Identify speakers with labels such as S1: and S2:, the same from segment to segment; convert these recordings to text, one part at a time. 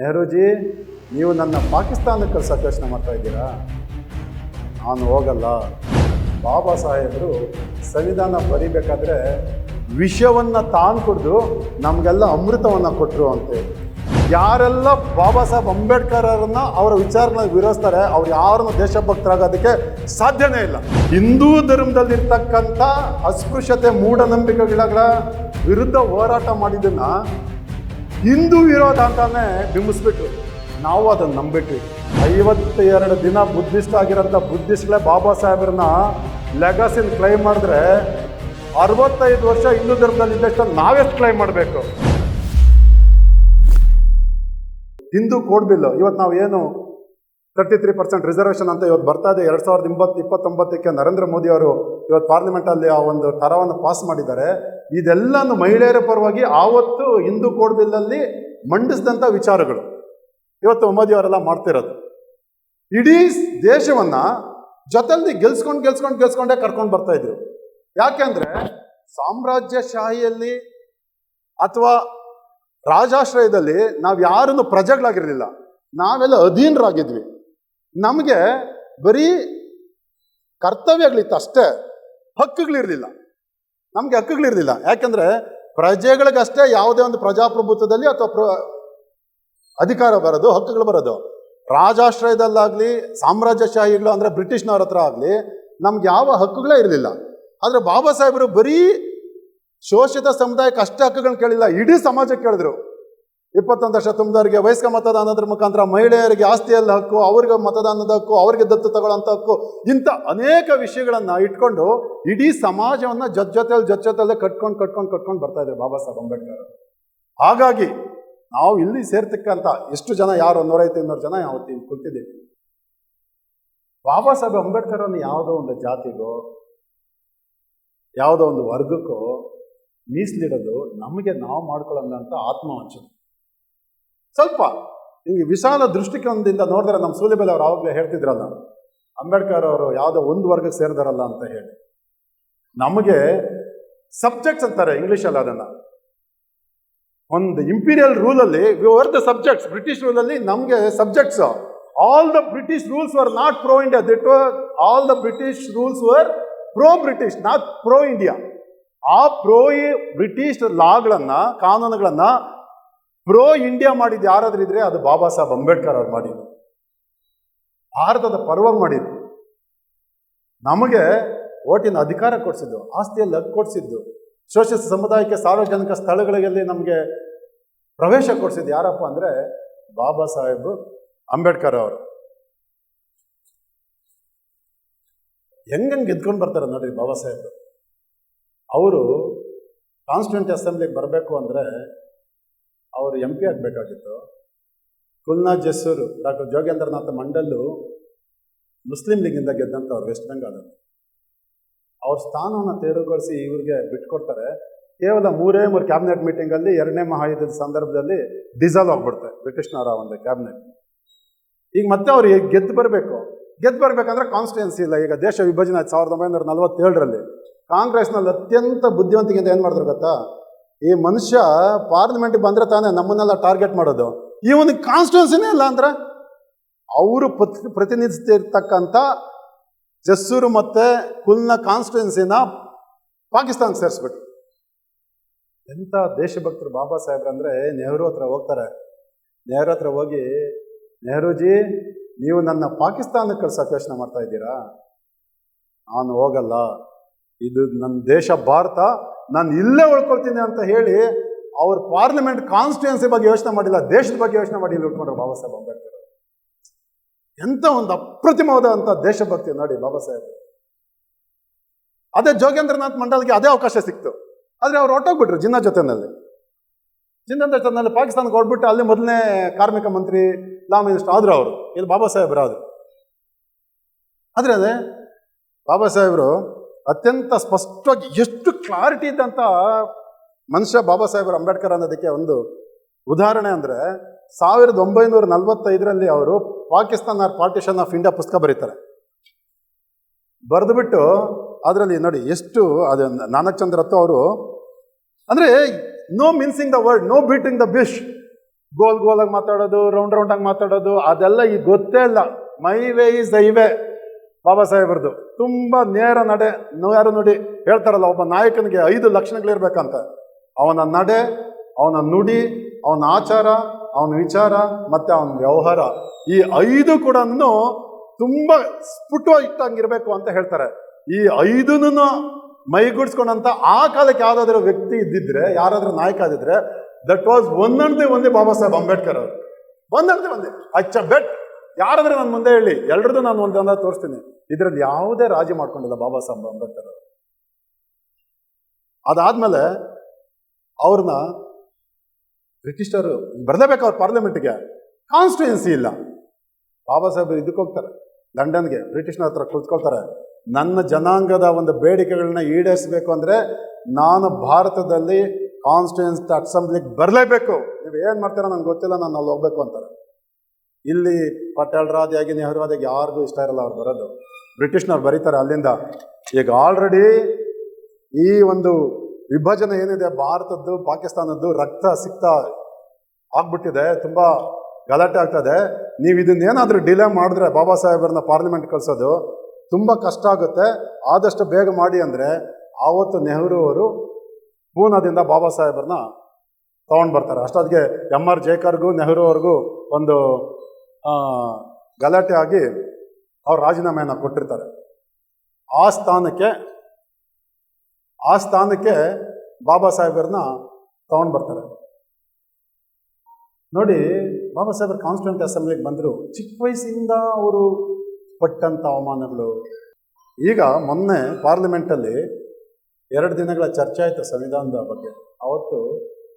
S1: ನೆಹರೂಜಿ, ನೀವು ನನ್ನ ಪಾಕಿಸ್ತಾನಕ್ಕೆ ಯೋಚನೆ ಮಾಡ್ತಾ ಇದ್ದೀರಾ? ನಾನು ಹೋಗಲ್ಲ. ಬಾಬಾ ಸಾಹೇಬರು ಸಂವಿಧಾನ ಬರಿಬೇಕಾದ್ರೆ ವಿಷವನ್ನು ತಾನು ಕುಡಿದು ನಮಗೆಲ್ಲ ಅಮೃತವನ್ನು ಕೊಟ್ಟರು ಅಂತೇಳಿ ಯಾರೆಲ್ಲ ಬಾಬಾ ಸಾಹೇಬ್ ಅಂಬೇಡ್ಕರ್ ಅವರನ್ನ ಅವರ ವಿಚಾರನ ವಿರೋಧಿಸ್ತಾರೆ, ಅವ್ರು ಯಾರನ್ನು ದೇಶಭಕ್ತರಾಗೋದಕ್ಕೆ ಸಾಧ್ಯನೇ ಇಲ್ಲ. ಹಿಂದೂ ಧರ್ಮದಲ್ಲಿರ್ತಕ್ಕಂಥ ಅಸ್ಪೃಶ್ಯತೆ, ಮೂಢನಂಬಿಕೆಗಳ ವಿರುದ್ಧ ಹೋರಾಟ ಮಾಡಿದ್ದನ್ನ ಹಿಂದೂ ವಿರೋಧ ಅಂತಾನೆ ಬಿಂಬಿಸ್ಬಿಟ್ರು. ನಾವು ಅದನ್ನು ನಂಬಿಟ್ವಿ. ಐವತ್ತೆರಡು ದಿನ ಬುದ್ಧಿಸ್ಟ್ ಆಗಿರೋಂಥ ಬುದ್ಧಿಸ್ಟ್ಗಳೇ ಬಾಬಾ ಸಾಹೇಬ್ರನ್ನ ಲೆಗಸಿನ ಕ್ಲೈಮ್ ಮಾಡಿದ್ರೆ ಅರವತ್ತೈದು ವರ್ಷ ಹಿಂದೂ ಧರ್ಮದಲ್ಲಿ ಇದ್ದಷ್ಟು ನಾವೆಷ್ಟು ಕ್ಲೈಮ್ ಮಾಡಬೇಕು? ಹಿಂದೂ ಕೋಡ್ ಬಿಲ್ ಇವತ್ತು ನಾವು ಏನು ತರ್ಟಿ ತ್ರೀ ಪರ್ಸೆಂಟ್ ರಿಸರ್ವೇಷನ್ ಅಂತ ಇವತ್ತು ಬರ್ತಾ ಇದೆ. ಎರಡು ಸಾವಿರದ ಇಪ್ಪತ್ತು ಇಪ್ಪತ್ತೊಂಬತ್ತಕ್ಕೆ ನರೇಂದ್ರ ಮೋದಿ ಅವರು ಇವತ್ತು ಪಾರ್ಲಿಮೆಂಟಲ್ಲಿ ಆ ಒಂದು ಕರವನ್ನು ಪಾಸ್ ಮಾಡಿದ್ದಾರೆ. ಇದೆಲ್ಲನೂ ಮಹಿಳೆಯರ ಪರವಾಗಿ ಆವತ್ತು ಹಿಂದೂ ಕೋಡ್ ಬಿಲ್ಲಲ್ಲಿ ಮಂಡಿಸಿದಂಥ ವಿಚಾರಗಳು. ಇವತ್ತು ಮೊಮ್ಮದಿ ಮಾಡ್ತಿರೋದು. ಇಡೀ ದೇಶವನ್ನ ಜೊತೆಲಿ ಗೆಲ್ಸ್ಕೊಂಡು ಗೆಲ್ಸ್ಕೊಂಡು ಗೆಲ್ಸ್ಕೊಂಡೇ ಕರ್ಕೊಂಡು ಬರ್ತಾ ಇದ್ರು. ಯಾಕೆಂದ್ರೆ ಸಾಮ್ರಾಜ್ಯಶಾಹಿಯಲ್ಲಿ ಅಥವಾ ರಾಜಾಶ್ರಯದಲ್ಲಿ ನಾವು ಯಾರನ್ನು ಪ್ರಜೆಗಳಾಗಿರಲಿಲ್ಲ. ನಾವೆಲ್ಲ ಅಧೀನರಾಗಿದ್ವಿ. ನಮಗೆ ಬರೀ ಕರ್ತವ್ಯಗಳಿತ್ತು ಅಷ್ಟೇ ಹಕ್ಕುಗಳಿರಲಿಲ್ಲ. ನಮಗೆ ಹಕ್ಕುಗಳಿರಲಿಲ್ಲ ಯಾಕಂದ್ರೆ ಪ್ರಜೆಗಳಿಗಷ್ಟೇ ಯಾವುದೇ ಒಂದು ಪ್ರಜಾಪ್ರಭುತ್ವದಲ್ಲಿ ಅಥವಾ ಪ್ರ ಅಧಿಕಾರ ಬರೋದು, ಹಕ್ಕುಗಳು ಬರೋದು. ರಾಜಾಶ್ರಯದಲ್ಲಾಗಲಿ, ಸಾಮ್ರಾಜ್ಯಶಾಹಿಗಳು ಅಂದರೆ ಬ್ರಿಟಿಷ್ನವ್ರ ಹತ್ರ ಆಗಲಿ, ನಮ್ಗೆ ಯಾವ ಹಕ್ಕುಗಳೇ ಇರಲಿಲ್ಲ. ಆದರೆ ಬಾಬಾ ಸಾಹೇಬರು ಬರೀ ಶೋಷಿತ ಸಮುದಾಯಕ್ಕೆ ಅಷ್ಟೇ ಹಕ್ಕುಗಳನ್ನ ಕೇಳಿಲ್ಲ. ಇಡೀ ಸಮಾಜಕ್ಕೆ ಕೇಳಿದ್ರು. ಇಪ್ಪತ್ತೊಂದು ತುಂಬಿದವರಿಗೆ ವಯಸ್ಕ ಮತದಾನದ ಮುಖಾಂತರ ಮಹಿಳೆಯರಿಗೆ ಆಸ್ತಿಯಲ್ಲಿ ಹಕ್ಕು, ಅವ್ರಿಗೆ ಮತದಾನದ ಹಕ್ಕು, ಅವ್ರಿಗೆ ದತ್ತು ತಗೊಳ್ಳೋಂಥ ಹಕ್ಕು, ಇಂಥ ಅನೇಕ ವಿಷಯಗಳನ್ನು ಇಟ್ಕೊಂಡು ಇಡೀ ಸಮಾಜವನ್ನು ಜೊತೆ ಜೊತೆಲಿ ಜೊತೆ ಜೊತೆಯಲ್ಲೇ ಕಟ್ಕೊಂಡು ಕಟ್ಕೊಂಡು ಕಟ್ಕೊಂಡು ಬರ್ತಾ ಇದ್ದಾರೆ ಬಾಬಾ ಸಾಹೇಬ್ ಅಂಬೇಡ್ಕರ್ ಹಾಗಾಗಿ ನಾವು ಇಲ್ಲಿ ಸೇರ್ತಕ್ಕಂಥ ಎಷ್ಟು ಜನ ಯಾರು ನೂರೈವತ್ತು ಇನ್ನೂರು ಜನ ಯಾವತ್ತು ಕುಳಿತಿದ್ದೀವಿ ಬಾಬಾ ಸಾಹೇಬ್ ಅಂಬೇಡ್ಕರ್ ಅನ್ನು ಯಾವುದೋ ಒಂದು ಜಾತಿಗೋ, ಯಾವುದೋ ಒಂದು ವರ್ಗಕ್ಕೋ ಮೀಸಲಿಡೋದು ನಮಗೆ ನಾವು ಮಾಡ್ಕೊಳ್ಳೋಂಥ ಆತ್ಮವಂಚನೆ ಸ್ವಲ್ಪ ಈ ವಿಶಾಲ ದೃಷ್ಟಿಕೋನದಿಂದ ನೋಡಿದ್ರೆ ನಮ್ಮ ಸೂಲಿಬೆಲೆ ಅವರು ಆವಾಗಲೇ ಹೇಳ್ತಿದ್ರಲ್ಲ, ಅಂಬೇಡ್ಕರ್ ಅವರು ಯಾವುದೋ ಒಂದು ವರ್ಗಕ್ಕೆ ಸೇರಿದಾರಲ್ಲ ಅಂತ ಹೇಳಿ. ನಮಗೆ ಸಬ್ಜೆಕ್ಟ್ಸ್ ಅಂತಾರೆ ಇಂಗ್ಲೀಷಲ್ಲಿ ಅದನ್ನು. ಒಂದು ಇಂಪೀರಿಯಲ್ ರೂಲಲ್ಲಿ ವರ್ ದ ಸಬ್ಜೆಕ್ಟ್ಸ್ ಬ್ರಿಟಿಷ್ ರೂಲಲ್ಲಿ ನಮಗೆ subjects all the British rules were not pro India that all the British rules were pro British not pro India ಆ ಪ್ರೋ ಬ್ರಿಟಿಷ್ ಲಾಗಳನ್ನು ಕಾನೂನುಗಳನ್ನ ಪ್ರೋ ಇಂಡಿಯಾ ಮಾಡಿದ್ದು ಯಾರಾದ್ರೂ ಇದ್ರೆ ಅದು ಬಾಬಾ ಸಾಹೇಬ್ ಅಂಬೇಡ್ಕರ್ ಅವ್ರು ಮಾಡಿದ್ದು. ಭಾರತದ ಪರವಾಗಿ ಮಾಡಿದ್ದು. ನಮಗೆ ಓಟಿನ ಅಧಿಕಾರ ಕೊಡಿಸಿದ್ದು, ಆಸ್ತಿಯಲ್ಲಿ ಕೊಡಿಸಿದ್ದು. ಶೋಷಿತ ಸಮುದಾಯಕ್ಕೆ ಸಾರ್ವಜನಿಕ ಸ್ಥಳಗಳಲ್ಲಿ ನಮಗೆ ಪ್ರವೇಶ ಕೊಡಿಸಿದ್ದು ಯಾರಪ್ಪ ಅಂದರೆ ಬಾಬಾ ಸಾಹೇಬ್ ಅಂಬೇಡ್ಕರ್ ಅವರು. ಹೆಂಗಂಗೆ ಗೆದ್ಕೊಂಡು ಬರ್ತಾರೆ ನೋಡಿ ಬಾಬಾ ಸಾಹೇಬ್. ಅವರು ಕಾನ್ಸ್ಟಿಟ್ಯೂಂಟ್ ಅಸೆಂಬ್ಲಿಗೆ ಬರಬೇಕು ಅಂದರೆ ಅವರು ಎಂ ಪಿ ಆಗಬೇಕಾಗಿತ್ತು. ಕುಲ್ನಾ ಜಸ್ಸೂರು, ಡಾಕ್ಟರ್ ಜೋಗೇಂದ್ರನಾಥ ಮಂಡಲ್ಲು ಮುಸ್ಲಿಂ ಲೀಗಿಂದ ಗೆದ್ದಂಥವ್ರು, ವೆಸ್ಟ್ ಬೆಂಗಾಲಲ್ಲಿ ಅವ್ರ ಸ್ಥಾನವನ್ನು ತೆರವುಗೊಳಿಸಿ ಇವ್ರಿಗೆ ಬಿಟ್ಕೊಡ್ತಾರೆ. ಕೇವಲ ಮೂರೇ ಮೂರು ಕ್ಯಾಬಿನೆಟ್ ಮೀಟಿಂಗಲ್ಲಿ ಎರಡನೇ ಮಹಾಯುದ್ಧದ ಸಂದರ್ಭದಲ್ಲಿ ಡಿಸಾಲ್ವ್ ಆಗ್ಬಿಡುತ್ತೆ ಬ್ರಿಟಿಷ್ನವರ ಒಂದು ಕ್ಯಾಬಿನೆಟ್. ಈಗ ಮತ್ತೆ ಅವ್ರು ಈಗ ಗೆದ್ದು ಬರಬೇಕು. ಗೆದ್ದು ಬರಬೇಕಂದ್ರೆ ಕಾನ್ಸ್ಟಿಟ್ಯೂನ್ಸಿ ಇಲ್ಲ. ಈಗ ದೇಶ ವಿಭಜನೆ ಆಯ್ತು ಸಾವಿರದ ಒಂಬೈನೂರ ನಲವತ್ತೇಳರಲ್ಲಿ. ಕಾಂಗ್ರೆಸ್ನಲ್ಲಿ ಅತ್ಯಂತ ಬುದ್ಧಿವಂತಿಕೆಯಿಂದ ಏನು ಮಾಡಿದ್ರು ಗೊತ್ತಾ? ಈ ಮನುಷ್ಯ ಪಾರ್ಲಿಮೆಂಟ್ಗೆ ಬಂದರೆ ತಾನೇ ನಮ್ಮನ್ನೆಲ್ಲ ಟಾರ್ಗೆಟ್ ಮಾಡೋದು. ಇವನಿಗೆ ಕಾನ್ಸ್ಟಿಟ್ಯೂನ್ಸಿನೇ ಇಲ್ಲ ಅಂದ್ರೆ? ಅವರು ಪ್ರತಿ, ಪ್ರತಿನಿಧಿಸ್ತಿರ್ತಕ್ಕಂಥ ಜಸ್ಸೂರು ಮತ್ತು ಕುಲ್ನ ಕಾನ್ಸ್ಟಿಟ್ಯೂನ್ಸಿನ ಪಾಕಿಸ್ತಾನಕ್ಕೆ ಸೇರಿಸ್ಬಿಟ್ಟು ಎಂಥ ದೇಶಭಕ್ತರು ಬಾಬಾ ಸಾಹೇಬ್ರು ಅಂದರೆ ನೆಹರು ಹತ್ರ ಹೋಗ್ತಾರೆ. ನೆಹರು ಹತ್ರ ಹೋಗಿ, ನೆಹರೂಜಿ, ನೀವು ನನ್ನ ಪಾಕಿಸ್ತಾನಕ್ಕೆ ಕಳ್ಸೋಕೆ ಯೋಚನೆ ಮಾಡ್ತಾ ಇದ್ದೀರಾ? ನಾನು ಹೋಗಲ್ಲ. ಇದು ನನ್ನ ದೇಶ ಭಾರತ. ನಾನು ಇಲ್ಲೇ ಉಳ್ಕೊಳ್ತೀನಿ ಅಂತ ಹೇಳಿ ಅವ್ರ ಪಾರ್ಲಿಮೆಂಟ್ ಕಾನ್ಸ್ಟಿಟ್ಯೂನ್ಸಿ ಬಗ್ಗೆ ಯೋಚನೆ ಮಾಡಿಲ್ಲ, ದೇಶದ ಬಗ್ಗೆ ಯೋಚನೆ ಮಾಡಿ ಇಲ್ಲಿ ಉಟ್ಕೊಂಡ್ರು ಬಾಬಾ ಸಾಹೇಬ್ ಅಂಬೇಡ್ಕರ್ ಎಂಥ ಒಂದು ಅಪ್ರತಿಮವಾದಂಥ ದೇಶಭಕ್ತಿ ನೋಡಿ ಬಾಬಾ ಸಾಹೇಬ್ ಅದೇ ಜೋಗೇಂದ್ರನಾಥ್ ಮಂಡಲ್ಗೆ ಅದೇ ಅವಕಾಶ ಸಿಕ್ತು. ಆದರೆ ಅವ್ರು ಹೊಟ್ಟೋಗ್ಬಿಟ್ರು ಜಿನ್ನಾ ಜೊತೆನಲ್ಲಿ ಜಿನ್ನಾ ಜೊತೆನಲ್ಲಿ ಪಾಕಿಸ್ತಾನಕ್ಕೆ ಹೊಡ್ಬಿಟ್ಟು ಅಲ್ಲಿ ಮೊದಲನೇ ಕಾರ್ಮಿಕ ಮಂತ್ರಿ ಲಾ ಮಿನಿಸ್ಟರ್ ಆದರು ಅವರು. ಇಲ್ಲಿ ಬಾಬಾ ಸಾಹೇಬ್ರು ಆದರೆ ಅದೇ ಬಾಬಾ ಸಾಹೇಬರು ಅತ್ಯಂತ ಸ್ಪಷ್ಟವಾಗಿ ಎಷ್ಟು ಕ್ಲಾರಿಟಿ ಇದ್ದಂಥ ಮನುಷ್ಯ ಬಾಬಾ ಸಾಹೇಬರು ಅಂಬೇಡ್ಕರ್ ಅನ್ನೋದಕ್ಕೆ ಒಂದು ಉದಾಹರಣೆ ಅಂದರೆ ಸಾವಿರದ ಒಂಬೈನೂರ ನಲವತ್ತೈದರಲ್ಲಿ ಅವರು ಪಾಕಿಸ್ತಾನ ಪಾರ್ಟಿಷನ್ ಆಫ್ ಇಂಡಿಯಾ ಪುಸ್ತಕ ಬರೀತಾರೆ. ಬರೆದುಬಿಟ್ಟು ಅದರಲ್ಲಿ ನೋಡಿ ಎಷ್ಟು ಅದು ನಾನಕ್ ಚಂದ್ರ ರತ್ತು ಅವರು ಅಂದರೆ no mincing the word no beating the bush ಗೋಲ್ ಗೋಲಾಗಿ ಮಾತಾಡೋದು ರೌಂಡ್ ರೌಂಡಾಗಿ ಮಾತಾಡೋದು, ಅದೆಲ್ಲ ಈಗ ಗೊತ್ತೇ ಇಲ್ಲ. My way is is the way Baba ಸಾಹೇಬ್ರದ್ದು ತುಂಬ ನೇರ ನಡೆ ನೇರ ನುಡಿ ಹೇಳ್ತಾರಲ್ಲ, ಒಬ್ಬ ನಾಯಕನಿಗೆ ಐದು ಲಕ್ಷಣಗಳಿರ್ಬೇಕಂತ. ಅವನ ನಡೆ, ಅವನ ನುಡಿ, ಅವನ ಆಚಾರ, ಅವನ ವಿಚಾರ, ಮತ್ತು ಅವನ ವ್ಯವಹಾರ, ಈ ಐದು ಕೂಡ ತುಂಬ ಸ್ಫುಟವಾಗಿ ಇಟ್ಟಂಗಿರಬೇಕು ಅಂತ ಹೇಳ್ತಾರೆ. ಈ ಐದನ್ನು ಮೈಗೂಡಿಸ್ಕೊಂಡಂಥ ಆ ಕಾಲಕ್ಕೆ ಯಾವುದಾದ್ರೂ ವ್ಯಕ್ತಿ ಇದ್ದಿದ್ರೆ, ಯಾರಾದರೂ ನಾಯಕ ಆದಿದ್ರೆ ದಟ್ ವಾಸ್ ಒಂದಂತೆ ಒಂದೇ ಬಾಬಾ ಸಾಹೇಬ್ ಅಂಬೇಡ್ಕರ್ ಅವರು. ಒಂದಂತೆ ಒಂದೇ ಅಚ್ಚ ಬೆಟ್. ಯಾರಾದರೂ ನಾನು ಮುಂದೆ ಹೇಳಿ, ಎಲ್ರದ್ದು ನಾನು ಒಂದೊಂದ ತೋರಿಸ್ತೀನಿ. ಇದ್ರಲ್ಲಿ ಯಾವುದೇ ರಾಜಿ ಮಾಡ್ಕೊಂಡಿಲ್ಲ ಬಾಬಾ ಸಾಹೇಬ್ ಅಂಬೇಡ್ಕರ್ ಅವರು. ಅದಾದ್ಮೇಲೆ ಅವ್ರನ್ನ ಬ್ರಿಟಿಷರು ಬರಲೇಬೇಕು ಅವ್ರ ಪಾರ್ಲಿಮೆಂಟ್ಗೆ ಕಾನ್ಸ್ಟಿಟ್ಯೂನ್ಸಿ ಇಲ್ಲ. ಬಾಬಾ ಸಾಹೇಬ್ ಇದಕ್ಕೆ ಹೋಗ್ತಾರೆ, ಲಂಡನ್ಗೆ, ಬ್ರಿಟಿಷ್ನ ಹತ್ರ ಕುಳಿತುಕೊಳ್ತಾರೆ ನನ್ನ ಜನಾಂಗದ ಒಂದು ಬೇಡಿಕೆಗಳನ್ನ ಈಡೇರಿಸಬೇಕು ಅಂದ್ರೆ ನಾನು ಭಾರತದಲ್ಲಿ ಕಾನ್ಸ್ಟಿಟ್ಯೂನ್ಸ್ ಅಸೆಂಬ್ಲಿಗೆ ಬರಲೇಬೇಕು. ನೀವು ಏನು ಮಾಡ್ತೀರಾ ನಂಗೆ ಗೊತ್ತಿಲ್ಲ, ನಾನು ಅಲ್ಲಿ ಹೋಗ್ಬೇಕು ಅಂತಾರೆ. ಇಲ್ಲಿ ಪಟೇಲ್ರಾದಿಯಾಗಿ ನೆಹರುವಾದಿಯಾಗಿ ಯಾರಿಗೂ ಇಷ್ಟ ಇರಲ್ಲ ಅವ್ರು ಬರೋದು. ಬ್ರಿಟಿಷ್ನವ್ರು ಬರೀತಾರೆ ಅಲ್ಲಿಂದ. ಈಗ ಆಲ್ರೆಡಿ ಈ ಒಂದು ವಿಭಜನೆ ಏನಿದೆ, ಭಾರತದ್ದು, ಪಾಕಿಸ್ತಾನದ್ದು ರಕ್ತ ಸಿಕ್ತ ಆಗ್ಬಿಟ್ಟಿದೆ, ತುಂಬ ಗಲಾಟೆ ಆಗ್ತದೆ. ನೀವು ಇದನ್ನೇನಾದ್ರೂ ಡಿಲೇ ಮಾಡಿದ್ರೆ ಬಾಬಾ ಸಾಹೇಬ್ರನ್ನ ಪಾರ್ಲಿಮೆಂಟ್ ಕಳಿಸೋದು ತುಂಬ ಕಷ್ಟ ಆಗುತ್ತೆ. ಆದಷ್ಟು ಬೇಗ ಮಾಡಿ ಅಂದರೆ ಆವತ್ತು ನೆಹರು ಅವರು ಪೂನಾದಿಂದ ಬಾಬಾ ಸಾಹೇಬರನ್ನ ತೊಗೊಂಡು ಬರ್ತಾರೆ. ಅಷ್ಟೊತ್ತಿಗೆ ಎಂ ಆರ್ ಜೇಕರ್ಗೂ ನೆಹರು ಅವ್ರಿಗೂ ಒಂದು ಗಲಾಟೆ ಆಗಿ ಅವ್ರು ರಾಜೀನಾಮೆಯನ್ನು ಕೊಟ್ಟಿರ್ತಾರೆ. ಆ ಸ್ಥಾನಕ್ಕೆ ಆ ಸ್ಥಾನಕ್ಕೆ ಬಾಬಾ ಸಾಹೇಬರನ್ನ ತಗೊಂಡು ಬರ್ತಾರೆ. ನೋಡಿ, ಬಾಬಾ ಸಾಹೇಬರ್ ಕಾನ್ಸ್ಟಿಟ್ಯೂಂಟ್ ಅಸೆಂಬ್ಲಿಗೆ ಬಂದರು, ಚಿಕ್ಕ ವಯಸ್ಸಿಂದ ಅವರು ಪಟ್ಟಂಥ ಅವಮಾನಗಳು. ಈಗ ಮೊನ್ನೆ ಪಾರ್ಲಿಮೆಂಟಲ್ಲಿ ಎರಡು ದಿನಗಳ ಚರ್ಚೆ ಆಯಿತು ಸಂವಿಧಾನದ ಬಗ್ಗೆ. ಅವತ್ತು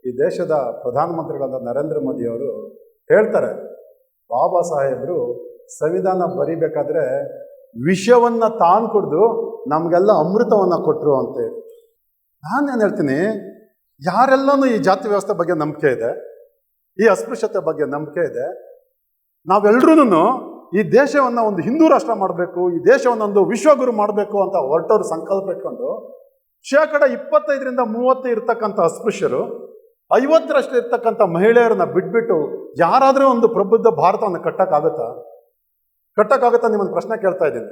S1: ಈ ದೇಶದ ಪ್ರಧಾನಮಂತ್ರಿಗಳಾದ ನರೇಂದ್ರ ಮೋದಿ ಅವರು ಹೇಳ್ತಾರೆ, ಬಾಬಾ ಸಾಹೇಬರು ಸಂವಿಧಾನ ಬರಿಬೇಕಾದ್ರೆ ವಿಷವನ್ನ ತಾನು ಕುಡಿದು ನಮಗೆಲ್ಲ ಅಮೃತವನ್ನ ಕೊಟ್ಟರು ನಾನು ನಾನೇನು ಹೇಳ್ತೀನಿ, ಯಾರೆಲ್ಲನೂ ಈ ಜಾತಿ ವ್ಯವಸ್ಥೆ ಬಗ್ಗೆ ನಂಬಿಕೆ ಇದೆ, ಈ ಅಸ್ಪೃಶ್ಯತೆ ಬಗ್ಗೆ ನಂಬಿಕೆ ಇದೆ ನಾವೆಲ್ಲರೂ ಈ ದೇಶವನ್ನ ಒಂದು ಹಿಂದೂ ರಾಷ್ಟ್ರ ಮಾಡಬೇಕು, ಈ ದೇಶವನ್ನು ಒಂದು ವಿಶ್ವಗುರು ಮಾಡಬೇಕು ಅಂತ ಹೊರಟವ್ರು ಸಂಕಲ್ಪ ಇಟ್ಕೊಂಡು, ಶೇಕಡ ಇಪ್ಪತ್ತೈದರಿಂದ ಮೂವತ್ತು ಇರ್ತಕ್ಕಂಥ ಅಸ್ಪೃಶ್ಯರು, ಐವತ್ತರಷ್ಟು ಇರ್ತಕ್ಕಂಥ ಮಹಿಳೆಯರನ್ನ ಬಿಟ್ಬಿಟ್ಟು ಯಾರಾದರೂ ಒಂದು ಪ್ರಬುದ್ಧ ಭಾರತವನ್ನು ಕಟ್ಟಕ್ಕಾಗತ್ತಾ? ಕಟ್ಟಕ್ಕಾಗತ್ತಾ ನಿಮ್ಮನ್ನು ಪ್ರಶ್ನೆ ಕೇಳ್ತಾ ಇದ್ದೀನಿ.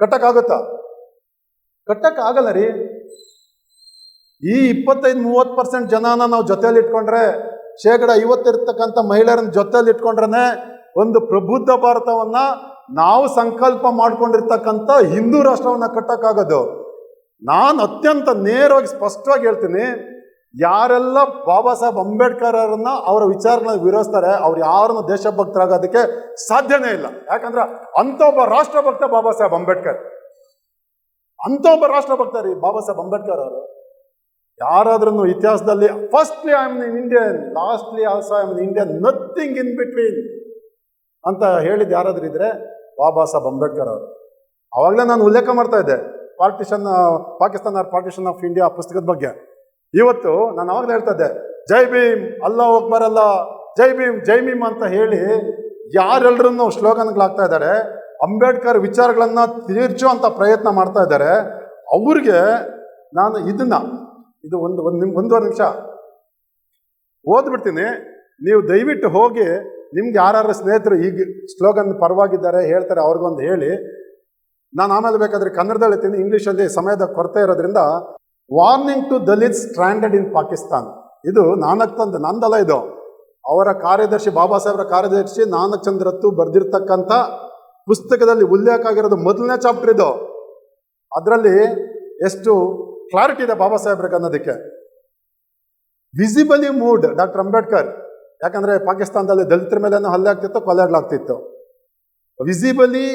S1: ಕಟ್ಟಕ್ಕಾಗತ್ತಾ? ಕಟ್ಟಕ್ಕಾಗಲ್ಲ ರೀ. ಈ ಇಪ್ಪತ್ತೈದು ಮೂವತ್ತು ಪರ್ಸೆಂಟ್ ಜನನ ನಾವು ಜೊತೆಯಲ್ಲಿ ಇಟ್ಕೊಂಡ್ರೆ, ಶೇಕಡ ಐವತ್ತಿರ್ತಕ್ಕಂಥ ಮಹಿಳೆಯರನ್ನ ಜೊತೆಯಲ್ಲಿ ಇಟ್ಕೊಂಡ್ರೆ ಒಂದು ಪ್ರಬುದ್ಧ ಭಾರತವನ್ನ ನಾವು ಸಂಕಲ್ಪ ಮಾಡ್ಕೊಂಡಿರ್ತಕ್ಕಂಥ ಹಿಂದೂ ರಾಷ್ಟ್ರವನ್ನ ಕಟ್ಟಕ್ಕಾಗೋದು. ನಾನು ಅತ್ಯಂತ ನೇರವಾಗಿ ಸ್ಪಷ್ಟವಾಗಿ ಹೇಳ್ತೀನಿ ಯಾರೆಲ್ಲ ಬಾಬಾ ಸಾಹೇಬ್ ಅಂಬೇಡ್ಕರ್ ಅವರನ್ನ ಅವರ ವಿಚಾರನ ವಿರೋಧಿಸ್ತಾರೆ ಅವ್ರು ಯಾರನ್ನು ದೇಶಭಕ್ತರಾಗೋದಕ್ಕೆ ಸಾಧ್ಯನೇ ಇಲ್ಲ. ಯಾಕಂದ್ರೆ ಅಂತ ಒಬ್ಬ ರಾಷ್ಟ್ರಭಕ್ತ ಬಾಬಾ ಸಾಹೇಬ್ ಅಂಬೇಡ್ಕರ್. ಅಂತ ಒಬ್ಬ ರಾಷ್ಟ್ರಭಕ್ತ ರೀ ಬಾಬಾ ಸಾಹೇಬ್ ಅಂಬೇಡ್ಕರ್ ಅವರು. ಯಾರಾದ್ರೂ ಇತಿಹಾಸದಲ್ಲಿ firstly I am in Indian lastly also I am in Indian nothing in between ಅಂತ ಹೇಳಿದ ಯಾರಾದ್ರೂ ಇದ್ರೆ ಬಾಬಾ ಸಾಹೇಬ್ ಅಂಬೇಡ್ಕರ್ ಅವರು. ಅವಾಗಲೇ ನಾನು ಉಲ್ಲೇಖ ಮಾಡ್ತಾ ಇದ್ದೆ partition Pakistan partition of India ಪುಸ್ತಕದ ಬಗ್ಗೆ. ಇವತ್ತು ನಾನು ಅವಾಗಲೇ ಹೇಳ್ತಾ ಇದ್ದೆ, ಜೈ ಭೀಮ್ ಅಲ್ಲ ಅಕ್ಬರ್ ಅಲ್ಲ, ಜೈ ಭೀಮ್ ಜೈ ಭೀಮ್ ಅಂತ ಹೇಳಿ ಯಾರೆಲ್ಲರನ್ನು ಸ್ಲೋಗನ್ಗಳಾಗ್ತಾ ಇದ್ದಾರೆ, ಅಂಬೇಡ್ಕರ್ ವಿಚಾರಗಳನ್ನ ತೀರ್ಚುವಂಥ ಪ್ರಯತ್ನ ಮಾಡ್ತಾ ಇದ್ದಾರೆ. ಅವ್ರಿಗೆ ನಾನು ಇದನ್ನ, ಇದು ಒಂದು ಒಂದು ನಿಮ್ಗೆ ಒಂದೂವರೆ ನಿಮಿಷ ಓದ್ಬಿಡ್ತೀನಿ. ನೀವು ದಯವಿಟ್ಟು ಹೋಗಿ ನಿಮ್ಗೆ ಯಾರು ಸ್ನೇಹಿತರು ಈಗ ಸ್ಲೋಗನ್ ಪರವಾಗಿದ್ದಾರೆ, ಹೇಳ್ತಾರೆ ಅವ್ರಿಗೊಂದು ಹೇಳಿ. ನಾನು ಆಮೇಲೆ ಬೇಕಾದ್ರೆ ಕನ್ನಡದಲ್ಲಿ ಹೇಳ್ತೀನಿ ಇಂಗ್ಲೀಷಲ್ಲಿ ಸಮಯದ ಕೊರತೆ ಇರೋದ್ರಿಂದ warning to Dalit stranded in Pakistan ಇದು ನಾನಕ್ ತಂದು ನಂದಲ್ಲ ಇದು. ಅವರ ಕಾರ್ಯದರ್ಶಿ, ಬಾಬಾ ಸಾಹೇಬ್ರ ಕಾರ್ಯದರ್ಶಿ ನಾನಕ್ ಚಂದ್ರತ್ತು ಬರೆದಿರ್ತಕ್ಕಂಥ ಪುಸ್ತಕದಲ್ಲಿ ಉಲ್ಲೇಖ ಆಗಿರೋದು ಮೊದಲನೇ ಚಾಪ್ಟರ್ ಇದು. ಅದರಲ್ಲಿ ಎಷ್ಟು ಕ್ಲಾರಿಟಿ ಇದೆ ಬಾಬಾ ಸಾಹೇಬ್ರಿಗೆ ಅನ್ನೋದಕ್ಕೆ. ವಿಸಿಬಲಿ ಮೂಡ್ ಡಾಕ್ಟರ್ ಅಂಬೇಡ್ಕರ್ ಯಾಕಂದ್ರೆ ಪಾಕಿಸ್ತಾನದಲ್ಲಿ ದಲಿತರ ಮೇಲೆ ಹಲ್ಲೆ ಆಗ್ತಿತ್ತು ಕೊಲೆಗಳಾಗ್ತಿತ್ತು visibly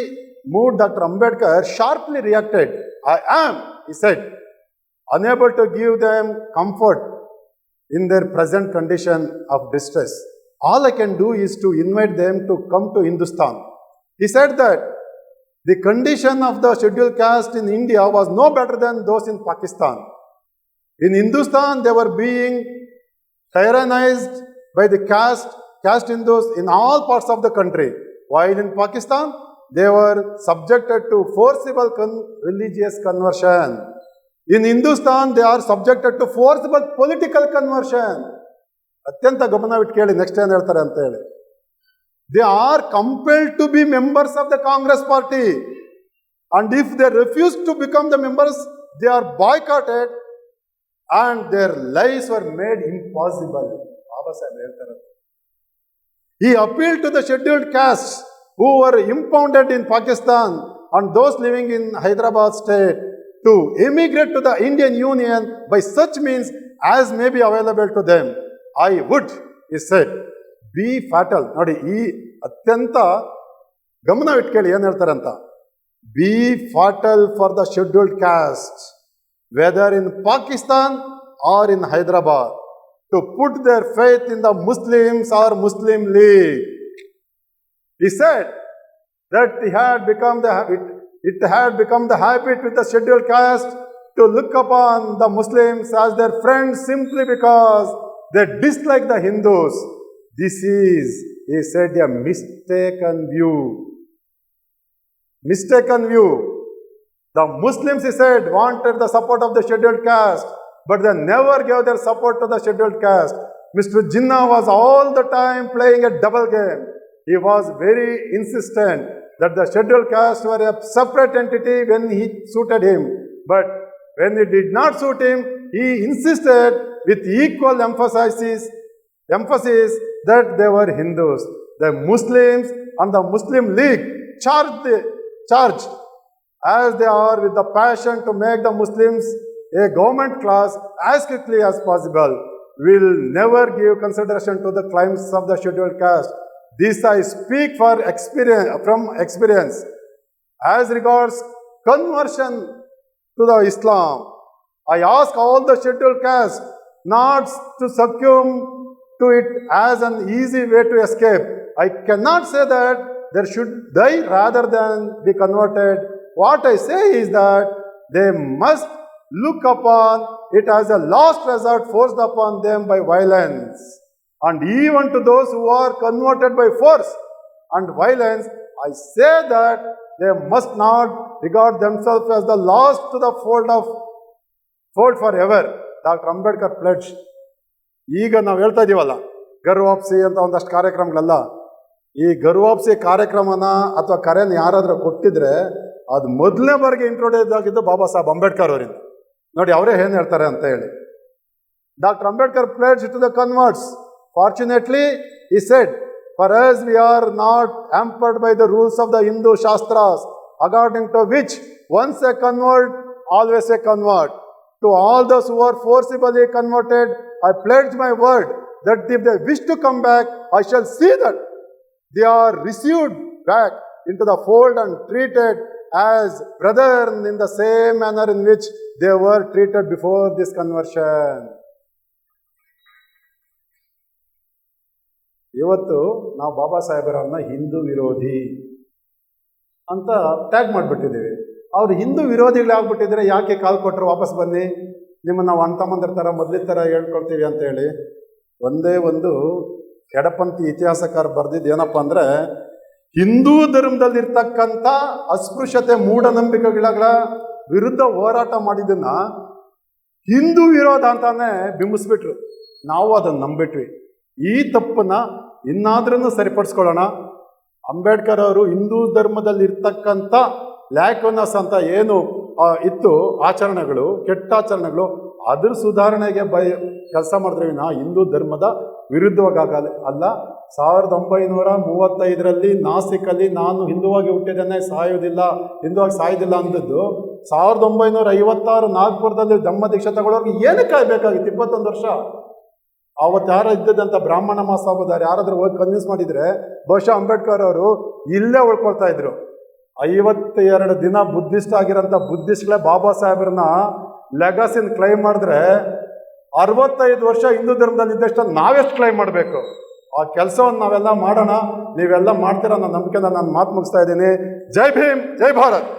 S1: moved doctor Ambedkar sharply reacted I am upset unable to give them comfort in their present condition of distress. All I can do is to invite them to come to Hindustan. He said that the condition of the scheduled caste in India was no better than those in Pakistan. In Hindustan, they were being tyrannized by the caste, caste Hindus in all parts of the country. While in Pakistan, they were subjected to forcible con- religious conversion. In Hindustan, they are subjected to forcible political conversion. ಅತ್ಯಂತ ಗಮನವಿಟ್ಟು ಕೇಳಿ next ಏನು ಹೇಳ್ತಾರೆ ಅಂತ ಹೇಳಿ they are compelled to be members of the Congress party and if they refuse to become the members they are boycotted and their lives were made impossible Baba Saheb ಹೇಳ್ತಾರೆ He appealed to the scheduled castes who were impounded in Pakistan and those living in Hyderabad state to immigrate to the Indian Union by such means as may be available to them. I would, he said, be fatal. ನೋಡಿ ಈ ಅತ್ಯಂತ ಗಮನವಿಟ್ಟು ಕೇಳಿ ಏನು ಹೇಳ್ತಾರೆ ಅಂತ be fatal for the scheduled caste whether in Pakistan or in Hyderabad to put their faith in the Muslims or Muslim League. He said that he had become the it, had become the habit with the scheduled caste to look upon the Muslims as their friends simply because they dislike the Hindus. This is, he said, a mistaken view. Mistaken view. The Muslims, he said, wanted the support of the scheduled caste, but they never gave their support to the scheduled caste. Mr. Jinnah was all the time playing a double game. He was very insistent that the scheduled caste were a separate entity when he suited him. But when it did not suit him, he insisted with equal emphasis, emphasis that they were Hindus. The Muslims and the Muslim League charged, charged as they are with the passion to make the Muslims a government class as quickly as possible, will never give consideration to the claims of the scheduled caste. This I speak for experience from experience. As regards conversion to the Islam, I ask all the scheduled caste not to succumb to it as an easy way to escape. I cannot say that they should die rather than be converted. What I say is that they must look upon it as a last resort forced upon them by violence. And even to those who are converted by force and violence, I say that they must not regard themselves as the last to the fold of fold forever. Doctor Ambedkar pledge ಈಗ ನಾವು ಹೇಳ್ತಾ ಇದೀವಲ್ಲ ಗರ್ವಾಪ್ಸಿ ಅಂತ ಒಂದಷ್ಟು ಕಾರ್ಯಕ್ರಮಗಳೆಲ್ಲ. ಈ ಗರ್ವಾಪ್ಸಿ ಕಾರ್ಯಕ್ರಮನ ಅಥವಾ ಕರೆನ ಯಾರಾದರೂ ಕೊಟ್ಟಿದ್ರೆ ಅದು ಮೊದಲನೇ ಬಾರಿಗೆ ಇಂಟ್ರೊಡ್ಯೂಸ್ ಆಗಿದ್ದು ಬಾಬಾ ಸಾಹೇಬ್ ಅಂಬೇಡ್ಕರ್ ಅವರಿಂದ. ನೋಡಿ ಅವರೇ ಏನು ಹೇಳ್ತಾರೆ ಅಂತ ಹೇಳಿ. Doctor Ambedkar pledges to the converts Fortunately, he said, for us we are not hampered by the rules of the Hindu Shastras, according to which once a convert, always a convert. To all those who are forcibly converted, I pledge my word that if they wish to come back, I shall see that they are received back into the fold and treated as brethren in the same manner in which they were treated before this conversion. ಇವತ್ತು ನಾವು ಬಾಬಾ ಸಾಹೇಬರನ್ನ ಹಿಂದೂ ವಿರೋಧಿ ಅಂತ tag ಮಾಡಿಬಿಟ್ಟಿದ್ದೀವಿ. ಅವ್ರು ಹಿಂದೂ ವಿರೋಧಿಗಳಾಗ್ಬಿಟ್ಟಿದ್ರೆ ಯಾಕೆ ಕಾಲ್ ಕೊಟ್ಟರು ವಾಪಸ್ ಬನ್ನಿ? ನಿಮ್ಮನ್ನು ನಾವು ಅಣ್ತಮ್ಮಂದ್ರ ಥರ ಮೊದಲಿನ ಥರ ಹೇಳ್ಕೊಳ್ತೀವಿ ಅಂತೇಳಿ ಒಂದೇ ಒಂದು ಎಡಪಂಥಿ ಇತಿಹಾಸಕಾರ ಬರೆದಿದ್ದು ಏನಪ್ಪ ಅಂದರೆ, ಹಿಂದೂ ಧರ್ಮದಲ್ಲಿರ್ತಕ್ಕಂಥ ಅಸ್ಪೃಶ್ಯತೆ ಮೂಢನಂಬಿಕೆಗಳ ವಿರುದ್ಧ ಹೋರಾಟ ಮಾಡಿದ್ದನ್ನ ಹಿಂದೂ ವಿರೋಧ ಅಂತಾನೆ ಬಿಂಬಿಸ್ಬಿಟ್ರು. ನಾವು ಅದನ್ನು ನಂಬಿಟ್ವಿ. ಈ ತಪ್ಪನ್ನ ಇನ್ನಾದ್ರೂ ಸರಿಪಡಿಸ್ಕೊಳ್ಳೋಣ. ಅಂಬೇಡ್ಕರ್ ಅವರು ಹಿಂದೂ ಧರ್ಮದಲ್ಲಿ ಇರ್ತಕ್ಕಂಥ ಲ್ಯಾಕೋನಸ್ ಅಂತ ಏನು ಇತ್ತು, ಆಚರಣೆಗಳು ಕೆಟ್ಟ ಆಚರಣೆಗಳು ಅದ್ರ ಸುಧಾರಣೆಗೆ ಬೈ, ಕೆಲಸ ಮಾಡಿದ್ರೆ ನಾ ಹಿಂದೂ ಧರ್ಮದ ವಿರುದ್ಧವಾಗಲ್ಲ ಅಲ್ಲ, ಸಾವಿರದ ಒಂಬೈನೂರ ಮೂವತ್ತೈದರಲ್ಲಿ ನಾಸಿಕಲ್ಲಿ ನಾನು ಹಿಂದುವಾಗಿ ಹುಟ್ಟಿದ್ದೇನೆ ಸಾಯೋದಿಲ್ಲ ಹಿಂದುವಾಗಿ ಸಾಯೋದಿಲ್ಲ ಅಂದದ್ದು, ಸಾವಿರದ ಒಂಬೈನೂರ ಐವತ್ತಾರು ನಾಗ್ಪುರದಲ್ಲಿ ಧಮ್ಮ ದೀಕ್ಷೆ ತಗೊಳ್ಳೋರ್ಗೆ ಏನಕ್ಕೆ ಕಾಯ್ಬೇಕಾಗಿತ್ತು ಇಪ್ಪತ್ತೊಂದು ವರ್ಷ? ಅವತ್ತು ಯಾರೋ ಇದ್ದದಂತ ಬ್ರಾಹ್ಮಣ ಮಾಸಾಬದಾರ ಯಾರಾದರೂ ಹೋಗಿ ಕನ್ವಿನ್ಸ್ ಮಾಡಿದ್ರೆ, ಬಹುಶಃ ಅಂಬೇಡ್ಕರ್ ಅವರು ಇಲ್ಲೇ ಉಳ್ಕೊಳ್ತಾ ಇದ್ರು. ಐವತ್ತೆರಡು ದಿನ ಬುದ್ಧಿಸ್ಟ್ ಆಗಿರೋಂಥ ಬುದ್ಧಿಸ್ಟ್ಗಳೇ ಬಾಬಾ ಸಾಹೇಬ್ರನ್ನ ಲೆಗಸಿನ ಕ್ಲೈಮ್ ಮಾಡಿದ್ರೆ, ಅರವತ್ತೈದು ವರ್ಷ ಹಿಂದೂ ಧರ್ಮದಲ್ಲಿ ಇದ್ದಷ್ಟು ನಾವೆಷ್ಟು ಕ್ಲೈಮ್ ಮಾಡಬೇಕು? ಆ ಕೆಲಸವನ್ನು ನಾವೆಲ್ಲ ಮಾಡೋಣ, ನೀವೆಲ್ಲ ಮಾಡ್ತೀರ ಅನ್ನೋ ನಂಬಿಕೆನ ನಾನು ಮಾತು ಮುಗಿಸ್ತಾ ಇದ್ದೀನಿ. ಜೈ ಭೀಮ್, ಜೈ ಭಾರತ್!